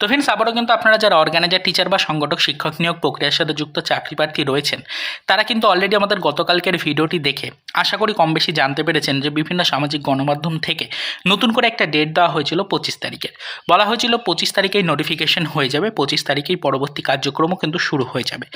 তো ফ্রেন্ডস আবারও কিন্তু আপনারা যারা অর্গানাইজার টিচার বা সংগঠক, শিক্ষক নিয়োগ প্রক্রিয়ার সাথে যুক্ত চাকরি প্রার্থী রয়েছেন, তারা কিন্তু অলরেডি আমাদের গতকালকের ভিডিওটি দেখে আশা করি কম বেশি জানতে পেরেছেন যে বিভিন্ন সামাজিক গণমাধ্যম থেকে নতুন করে একটা ডেট দেওয়া হয়েছিল পঁচিশ তারিখের। বলা হয়েছিল পঁচিশ তারিখেই নোটিফিকেশন হয়ে যাবে, পঁচিশ তারিখেই পরবর্তী কার্যক্রমও কিন্তু শুরু হয়ে যাবে।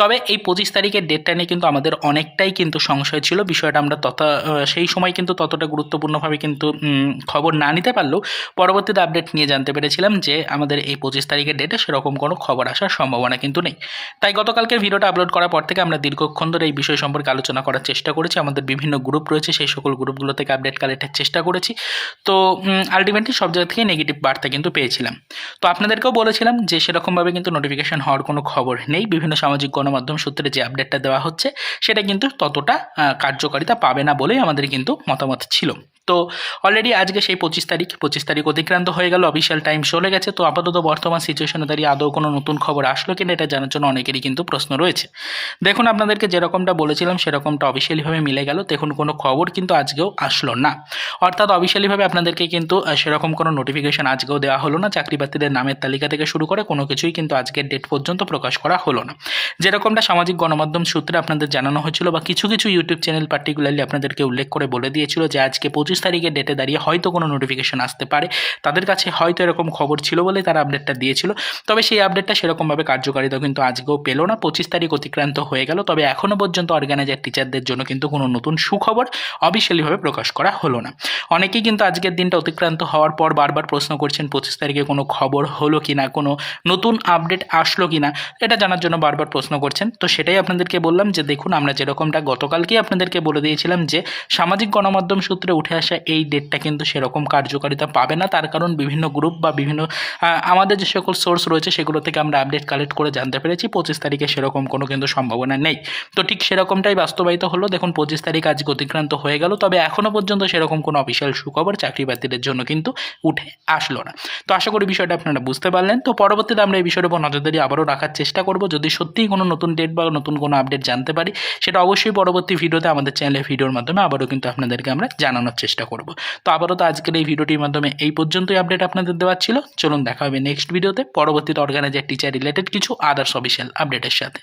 তবে এই পঁচিশ তারিখের ডেটটা নিয়ে কিন্তু আমাদের অনেকটাই কিন্তু সংশয় ছিল, বিষয়টা আমরা তথা সেই সময় কিন্তু ততটা গুরুত্বপূর্ণভাবে কিন্তু খবর না নিতে পারলেও পরবর্তীতে আপডেট নিয়ে জানতে পেরেছিলাম যে আমাদের এই পঁচিশ তারিখের ডেটে সেরকম কোনো খবর আসার সম্ভাবনা কিন্তু নেই। তাই গতকালকে ভিডিওটা আপলোড করার পর থেকে আমরা দীর্ঘক্ষণ ধরে এই বিষয় সম্পর্কে আলোচনা করার চেষ্টা করেছি। আমাদের বিভিন্ন গ্রুপ রয়েছে, সেই সকল গ্রুপগুলো থেকে আপডেট কালেক্টের চেষ্টা করেছি। তো আলটিমেটলি সব জায়গা থেকে নেগেটিভ বার্তা কিন্তু পেয়েছিলাম। তো আপনাদেরকেও বলেছিলাম যে সেরকমভাবে কিন্তু নোটিফিকেশন হওয়ার কোনো খবর নেই। বিভিন্ন সামাজিক গণমাধ্যম সূত্রে যে আপডেটটা দেওয়া হচ্ছে, সেটা কিন্তু ততটা কার্যকারিতা পাবে না বলেই আমাদের কিন্তু মতামত ছিল। তো অলরেডি আজকে সেই পঁচিশ তারিখ পঁচিশ তারিখ অতিক্রান্ত হয়ে গেল অফিসিয়াল টাইম চলে গেছে। তো আপাতত বর্তমান সিচুয়েশনে দাঁড়িয়ে আদৌ কোনো নতুন খবর আসলো কিনা এটা জানার জন্য অনেকেরই কিন্তু প্রশ্ন রয়েছে। দেখুন, আপনাদেরকে যেরকমটা বলেছিলাম, সেরকমটা অফিসিয়ালিভাবে মিলে গেল। দেখুন, কোনো খবর কিন্তু আজকেও আসলো না। অর্থাৎ অফিসিয়ালিভাবে আপনাদেরকে কিন্তু সেরকম কোনো নোটিফিকেশন আজকেও দেওয়া হলো না। চাকরি প্রার্থীদের নামের তালিকা থেকে শুরু করে কোনো কিছুই কিন্তু আজকের ডেট পর্যন্ত প্রকাশ করা হলো না। যেরকমটা সামাজিক গণমাধ্যম সূত্রে আপনাদের জানানো হয়েছিল বা কিছু কিছু ইউটিউব চ্যানেল পার্টিকুলারলি আপনাদেরকে উল্লেখ করে বলে দিয়েছিল যে আজকে পঁচিশ তারিখের ডেটে দাঁড়িয়ে হয়তো কোনো নোটিফিকেশন আসতে পারে। তাদের কাছে হয়তো এরকম খবর ছিল বলে তারা আপডেটটা দিয়েছিল। তবে সেই আপডেটটা সেরকমভাবে কার্যকারিতা কিন্তু আজকেও পেল না। পঁচিশ তারিখ অতিক্রান্ত হয়ে গেল। তবে এখনও পর্যন্ত অর্গানাইজার টিচারদের জন্য কিন্তু কোনো নতুন সুখবর অফিসিয়ালিভাবে প্রকাশ করা হলো না। অনেকেই কিন্তু আজকের দিনটা অতিক্রান্ত হওয়ার পর বারবার প্রশ্ন করছেন, পঁচিশ তারিখে কোনো খবর হলো কি না কোনো নতুন আপডেট আসলো কি না এটা জানার জন্য বারবার প্রশ্ন করছেন। তো সেটাই আপনাদেরকে বললাম যে দেখুন, আমরা যেরকমটা গতকালকেই আপনাদেরকে বলে দিয়েছিলাম যে সামাজিক গণমাধ্যম সূত্রে উঠে আসা এই ডেটটা কিন্তু সেরকম কার্যকারিতা পাবে না। তার কারণ বিভিন্ন গ্রুপ বা বিভিন্ন আমাদের যে সকল সোর্স রয়েছে সেগুলো থেকে আমরা আপডেট কালেক্ট করে জানতে পেরেছি। পঁচিশ তারিখে সেরকম কোনো কিন্তু সম্ভাবনা নেই। তো ঠিক সেরকমটাই বাস্তবায়িত হলো। দেখুন, পঁচিশ তারিখ আজকে অতিক্রান্ত হয়ে গেল। তবে এখনও পর্যন্ত সেরকম কোনো অফিসিয়াল সুখবর চাকরি জন্য কিন্তু উঠে আসলো না। তো আশা করি বিষয়টা আপনারা বুঝতে পারলেন। তো পরবর্তীতে আমরা এই বিষয়ের উপর নজরদারি আবারও রাখার চেষ্টা করব। যদি সত্যিই কোনো নতুন ডেট বা নতুন কোনো আপডেট জানতে পারি, সেটা অবশ্যই পরবর্তী ভিডিওতে আমাদের চ্যানেলের ভিডিওর মাধ্যমে আবারও কিন্তু আপনাদেরকে আমরা জানানোর চেষ্টা করব। তো আপাতত আজকের এই ভিডিওটির মাধ্যমে এই পর্যন্তই আপডেট আপনাদের দেওয়ার ছিল। চলুন দেখা হবে নেক্সট ভিডিওতে পরবর্তীতে অর্গানাইজার টিচার রিলেটেড কিছু আদার্স অফিসিয়াল আপডেটের সাথে।